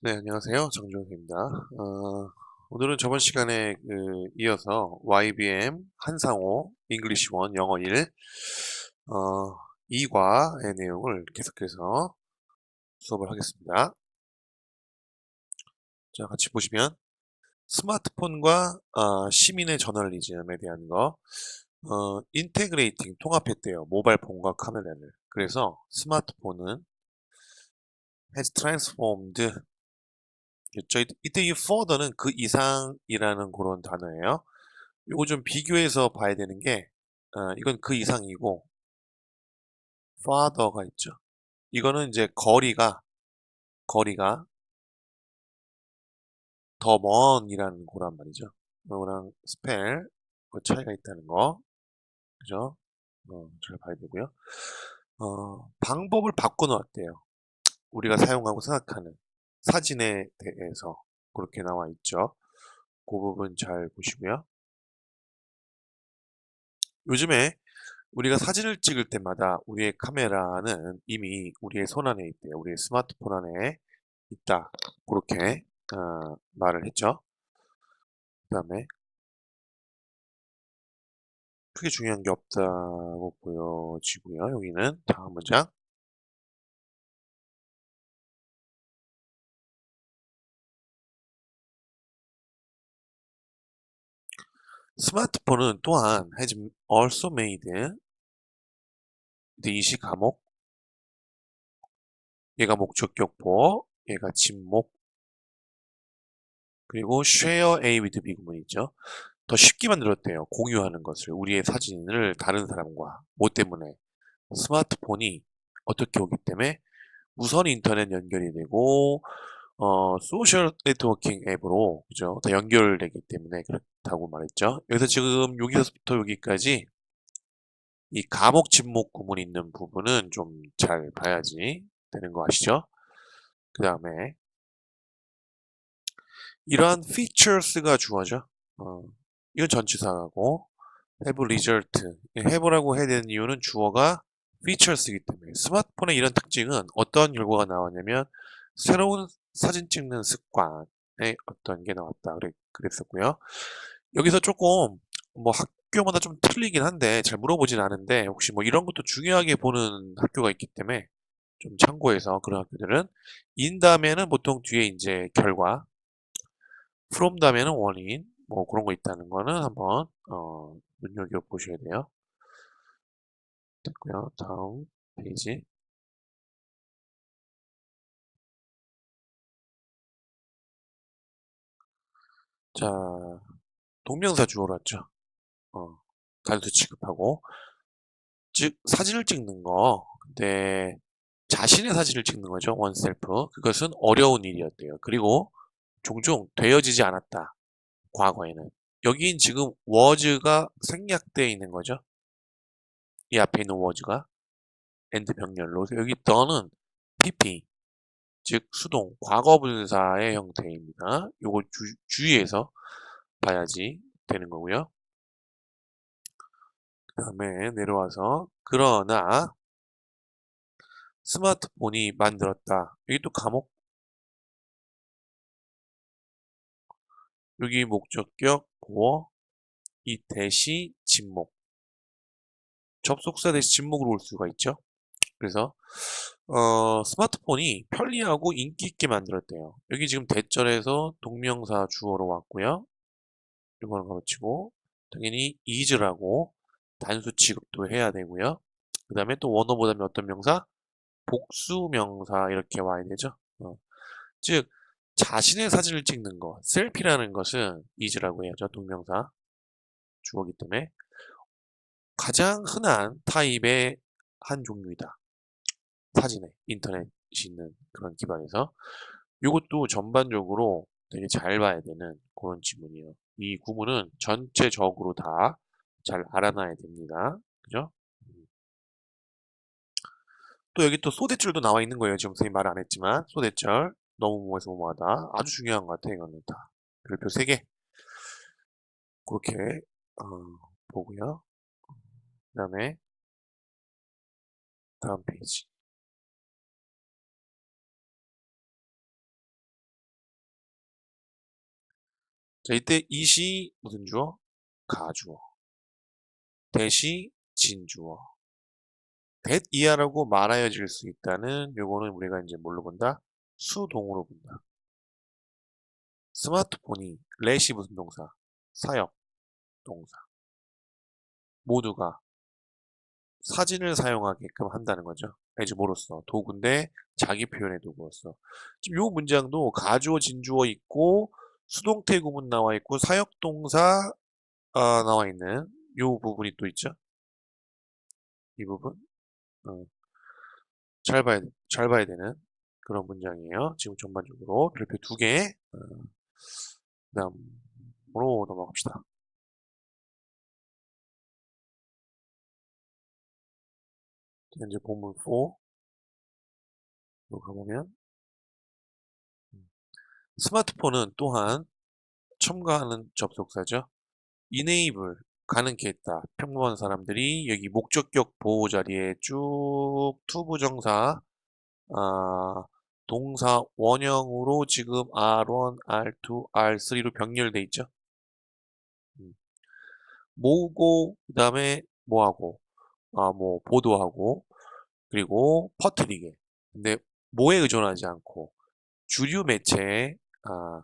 네, 안녕하세요. 정종입니다. 어, 오늘은 저번 시간에 그 이어서 YBM 한상호 잉글리시 원 영어 1 어, 2과의 내용을 계속해서 수업을 하겠습니다. 자, 같이 보시면 스마트폰과 어, 시민의 저널리즘에 대한 거 어, 인테그레이팅 통합했대요. 모바일 폰과 카메라를. 그래서 스마트폰은 has transformed 저 이때 이 further는 그 이상이라는 그런 단어예요. 이거 좀 비교해서 봐야 되는 게 어, 이건 그 이상이고 farther가 있죠. 이거는 이제 거리가 거리가 더 먼이라는 거란 말이죠. 이거랑 스펠 그 차이가 있다는 거 그죠? 어, 잘 봐야 되고요. 어, 방법을 바꿔놓았대요. 우리가 사용하고 생각하는 사진에 대해서 그렇게 나와 있죠. 그 부분 잘 보시고요. 요즘에 우리가 사진을 찍을 때마다 우리의 카메라는 이미 우리의 손 안에 있대요. 우리의 스마트폰 안에 있다. 그렇게 어, 말을 했죠. 그 다음에 크게 중요한 게 없다고 보여지고요. 여기는 다음 문장. 스마트폰은 또한 has also made 이시 과목 얘가 목적격보 얘가 진목 그리고 share A with B 구문이 있죠. 더 쉽게 만들었대요. 공유하는 것을 우리의 사진을 다른 사람과 뭐 때문에 스마트폰이 어떻게 오기 때문에 무선 인터넷 연결이 되고 어, 소셜 네트워킹 앱으로 그죠? 다 연결되기 때문에 그렇다고 말했죠. 여기서 지금 여기서부터 여기까지 이 감옥 침묵 구문 있는 부분은 좀 잘 봐야지 되는 거 아시죠? 그 다음에 이러한 features가 주어져. 어, 이건 전치사고 have result. have라고 해야 되는 이유는 주어가 features이기 때문에 스마트폰의 이런 특징은 어떤 결과가 나왔냐면 새로운 사진 찍는 습관에 어떤 게 나왔다 그랬, 그랬었고요. 여기서 조금 뭐 학교마다 좀 틀리긴 한데 잘 물어보진 않은데 혹시 뭐 이런 것도 중요하게 보는 학교가 있기 때문에 좀 참고해서 그런 학교들은 in 다음에는 보통 뒤에 이제 결과 from 다음에는 원인 뭐 그런 거 있다는 거는 한번 어, 눈여겨 보셔야 돼요. 됐고요. 다음 페이지 자, 동명사 주어로 왔죠. 어, 단수 취급하고. 즉, 사진을 찍는 거. 근데, 자신의 사진을 찍는 거죠. 원셀프. 그것은 어려운 일이었대요. 그리고 종종 되어지지 않았다. 과거에는. 여긴 지금 was가 생략되어 있는 거죠. 이 앞에 있는 was가. 엔드 병렬로. 여기 더는 pp. 즉 수동 과거 분사의 형태입니다. 요거 주, 주의해서 봐야지 되는 거고요. 그 다음에 내려와서 그러나 스마트폰이 만들었다. 여기 또 감옥 여기 목적격 보어 이 대시 진목 접속사 대시 진목으로 올 수가 있죠. 그래서 어, 스마트폰이 편리하고 인기 있게 만들었대요. 여기 지금 대절에서 동명사 주어로 왔고요. 이거는 가로치고 당연히 is라고 단수 취급도 해야 되고요. 그 다음에 또 원어보다 어떤 명사? 복수 명사 이렇게 와야 되죠. 어. 즉 자신의 사진을 찍는 거, 셀피라는 것은 is라고 해야죠. 동명사 주어기 때문에 가장 흔한 타입의 한 종류이다. 사진에 인터넷이 있는 그런 기반에서 이것도 전반적으로 되게 잘 봐야 되는 그런 지문이에요. 이 구문은 전체적으로 다 잘 알아놔야 됩니다. 그죠? 또 여기 또 소대절도 나와 있는 거예요. 지금 선생님 말 안 했지만 소대절 너무 뭐해서 뭐하다 아주 중요한 것 같아 이거는 다 별표 3개 그렇게 어, 보고요. 그 다음에 다음 페이지 자, 이때 이시 무슨 주어? 가주어. 대시 진주어. that 이하라고 말하여질 수 있다는 요거는 우리가 이제 뭘로 본다? 수동으로 본다. 스마트폰이 렛이 무슨 동사? 사역 동사. 모두가 사진을 사용하게끔 한다는 거죠. 애즈모로서 도구인데 자기 표현의 도구로서. 지금 요 문장도 가주어 진주어 있고 수동태 구문 나와 있고 사역동사 아, 나와 있는 요 부분이 또 있죠. 이 부분 어, 잘 봐야 잘 봐야 되는 그런 문장이에요. 지금 전반적으로 별표 두 개. 어, 그다음으로 넘어갑시다. 이제 본문 4로 가보면 음, 스마트폰은 또한 첨가하는 접속사죠. enable 가능케 했다. 평범한 사람들이 여기 목적격 보호 자리에 쭉 투부정사 아, 동사 원형으로 지금 R1, R2, R3로 병렬돼 있죠. 음. 모으고 그 다음에 뭐하고 아, 뭐 보도하고 그리고 퍼뜨리게. 근데 뭐에 의존하지 않고 주류 매체에 아,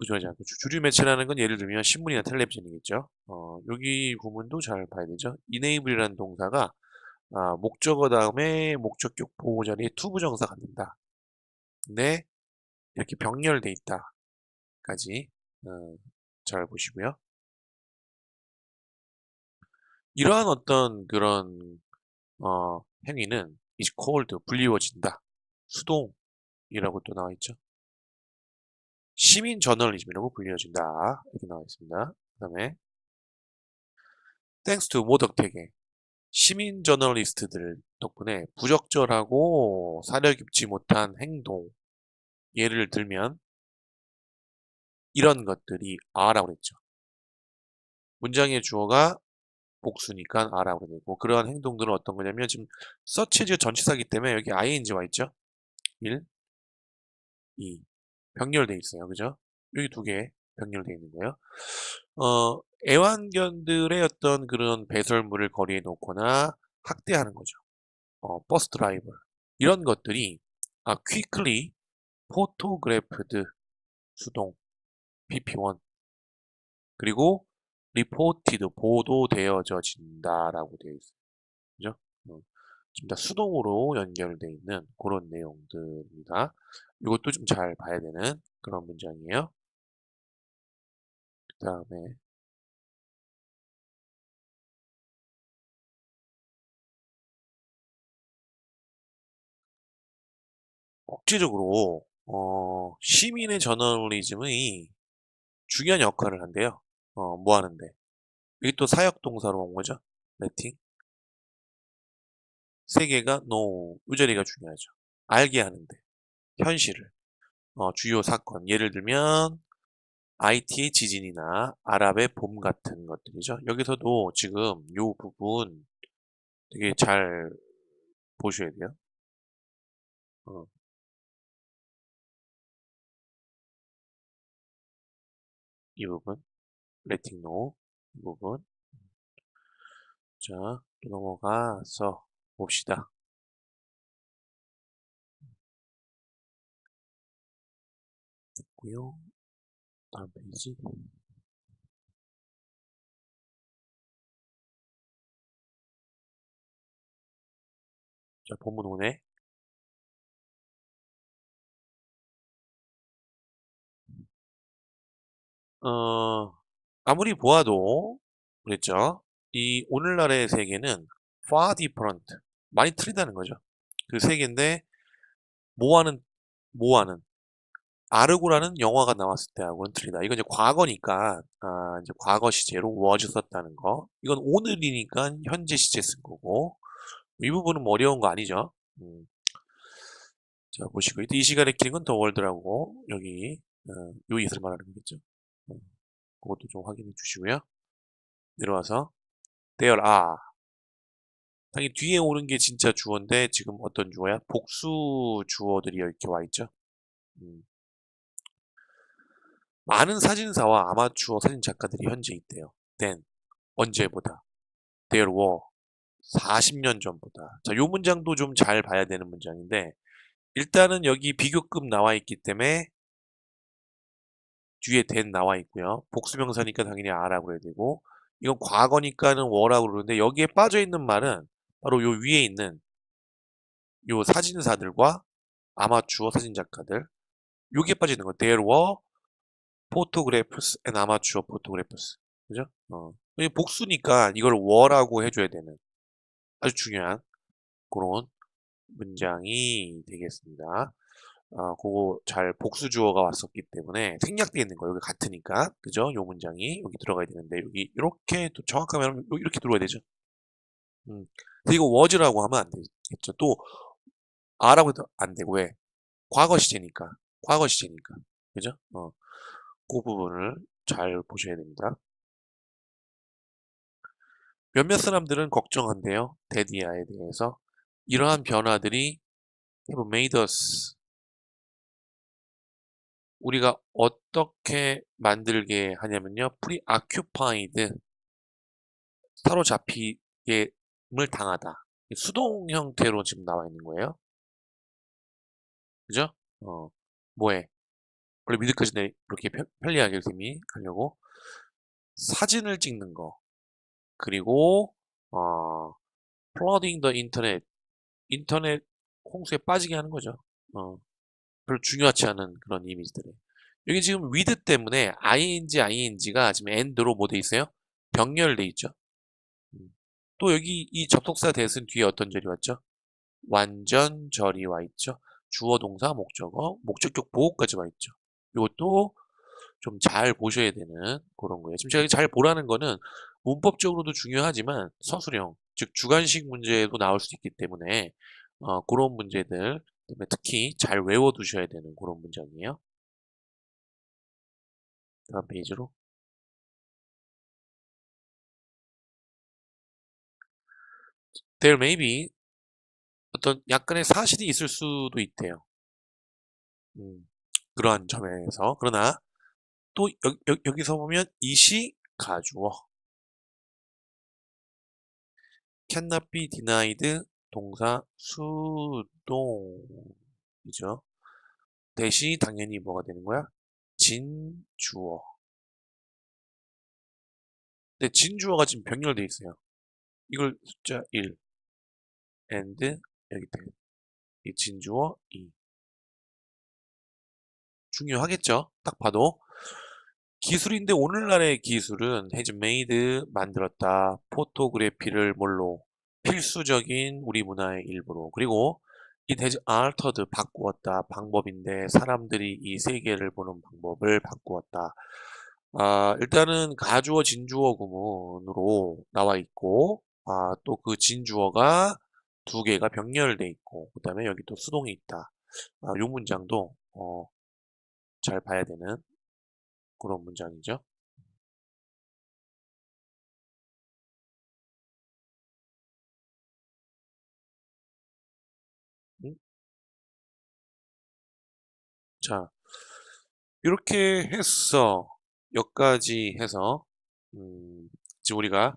의존하지 않고 주- 주류 매체라는 건 예를 들면 신문이나 텔레비전이겠죠. 어, 여기 부분도 잘 봐야 되죠. enable이라는 동사가 아, 목적어 다음에 목적격 보호 자리에 투부 정사 갖는다. 근데 이렇게 병렬돼 있다까지 어, 잘 보시고요. 이러한 어떤 그런 어, 행위는 is called 불리워진다. 수동이라고 또 나와 있죠. 시민 저널리즘이라고 불리워진다. 이렇게 나와 있습니다. 그 다음에 thanks to 모덕택의 시민 저널리스트들 덕분에 부적절하고 사려 깊지 못한 행동 예를 들면 이런 것들이 아라고 그랬죠. 문장의 주어가 복수니까 아라고 되고 그러한 행동들은 어떤 거냐면 지금 서치즈 전치사기 때문에 여기 ing 와 있죠. 1, 2 병렬돼 있어요. 그죠? 여기 두 개 병렬돼 있는 거예요. 어, 애완견들의 어떤 그런 배설물을 거리에 놓거나 학대하는 거죠. 어, 버스 드라이버 이런 것들이 아, quickly photographed 수동 PP1 그리고 reported 보도되어져진다라고 되어 있어요. 그죠? 어, 지금 다 수동으로 연결되어 있는 그런 내용들입니다. 이것도 좀 잘 봐야 되는 그런 문장이에요. 그 다음에 억지적으로 어, 시민의 저널리즘의 중요한 역할을 한대요. 어, 뭐 하는데? 여기 또 사역 동사로 온 거죠. 레팅. 세 개가 no, 이 자리가 중요하죠. 알게 하는데. 현실을. 어, 주요 사건. 예를 들면 IT의 지진이나 아랍의 봄 같은 것들이죠. 여기서도 지금 요 부분 되게 잘 보셔야 돼요. 어. 이 부분, know 이 부분. 자, 또 넘어가서 봅시다. 됐고요. 다음 페이지. 자, 본문 오네. 어, 아무리 보아도 그랬죠. 이 오늘날의 세계는 far different 많이 틀리다는 거죠. 그 세계인데 뭐하는 뭐하는 아르고라는 영화가 나왔을 때하고는 틀리다. 이건 이제 과거니까 아, 이제 과거 시제로 was 썼다는 거. 이건 오늘이니까 현재 시제 쓴 거고 이 부분은 뭐 어려운 거 아니죠. 음. 자 보시고 이 시간의 키링은 더 월드라고 여기 어, 요 이슬 말하는 거겠죠. 음, 그것도 좀 확인해 주시고요. 내려와서 there are 당연히 뒤에 오는 게 진짜 주어인데 지금 어떤 주어야? 복수 주어들이 이렇게 와 있죠. 음. 많은 사진사와 아마추어 사진 작가들이 현재 있대요. then 언제보다 there were 40년 전보다. 자, 요 문장도 좀 잘 봐야 되는 문장인데 일단은 여기 비교급 나와 있기 때문에 뒤에 then 나와 있고요. 복수명사니까 당연히 아라고 그래야 되고 이건 과거니까는 워라고 그러는데 여기에 빠져 있는 말은 바로 요 위에 있는 요 사진사들과 아마추어 사진 작가들 빠져 있는 거 there were photographers and amateur photographers 그죠? 어. 복수니까 이걸 were라고 해줘야 되는 아주 중요한 그런 문장이 되겠습니다. 어, 그거 잘 복수 주어가 왔었기 때문에 생략되어 있는 거 여기 같으니까 그죠? 요 문장이 여기 들어가야 되는데 여기 이렇게 또 정확하면 이렇게 들어야 되죠. 음. 근데 이거 was라고 하면 안 되겠죠. 또 아라고 해도 안 되고 왜? 과거 시제니까 과거 시제니까 그죠? 어. 그 부분을 잘 보셔야 됩니다. 몇몇 사람들은 걱정한대요. 데디아에 대해서. 이러한 변화들이 have made us 우리가 어떻게 만들게 하냐면요. preoccupied 사로잡히게을 당하다. 수동 형태로 지금 나와 있는 거예요. 그죠? 어, 뭐해? 원래 미드까지 이렇게 편리하게 쌤이 하려고 사진을 찍는 거 그리고 어, flooding the internet 인터넷 홍수에 빠지게 하는 거죠. 어, 별로 중요하지 않은 그런 이미지들이 여기 지금 with 때문에 ing, ing가 지금 end로 뭐 돼 있어요? 병렬돼 있죠. 음. 또 여기 이 접속사 대은 뒤에 어떤 절이 왔죠? 완전 절이 와 있죠. 주어, 동사, 목적어, 목적격 보호까지 와 있죠. 이것도 좀 잘 보셔야 되는 그런 거예요. 지금 제가 잘 보라는 거는 문법적으로도 중요하지만 서술형, 즉 주관식 문제도 나올 수 있기 때문에 어, 그런 문제들 때문에 특히 잘 외워두셔야 되는 그런 문장이에요. 다음 페이지로 There may be 어떤 약간의 사실이 있을 수도 있대요. 음. 그러한 점에서 그러나 또 여, 여, 여 기서 보면 이시 가주어 cannot be denied 동사 수동이죠. 대시 당연히 뭐가 되는 거야? 진주어. 근데 진주어가 지금 병렬돼 있어요. 이걸 숫자 1 and 여기 이 진주어 2 중요하겠죠. 딱 봐도. 기술인데 오늘날의 기술은 made 만들었다. 포토그래피를 뭘로 필수적인 우리 문화의 일부로 그리고 it has altered 바꾸었다 방법인데 사람들이 이 세계를 보는 방법을 바꾸었다. 아, 일단은 가주어 진주어 구문으로 나와 있고 아, 또 그 진주어가 두 개가 병렬돼 있고 그 다음에 여기 또 수동이 있다. 아, 요 문장도 어, 잘 봐야 되는 그런 문장이죠. 음? 자, 이렇게 해서 여기까지 해서 음, 지금 우리가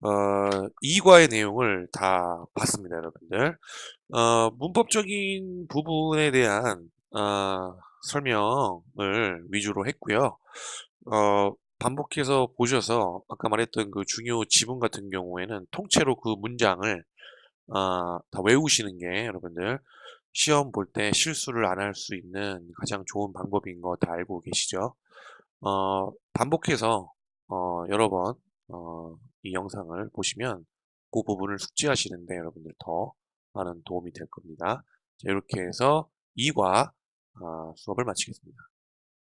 어, 2과의 내용을 다 봤습니다, 여러분들. 어, 문법적인 부분에 대한 어, 설명을 위주로 했고요. 어, 반복해서 보셔서 아까 말했던 그 중요 지분 같은 경우에는 통째로 그 문장을 어, 다 외우시는 게 여러분들 시험 볼 때 실수를 안 할 수 있는 가장 좋은 방법인 거 다 알고 계시죠? 어, 반복해서 어, 여러 번 어, 이 영상을 보시면 그 부분을 숙지하시는데 여러분들 더 많은 도움이 될 겁니다. 자, 이렇게 해서 2과 아, 수업을 마치겠습니다.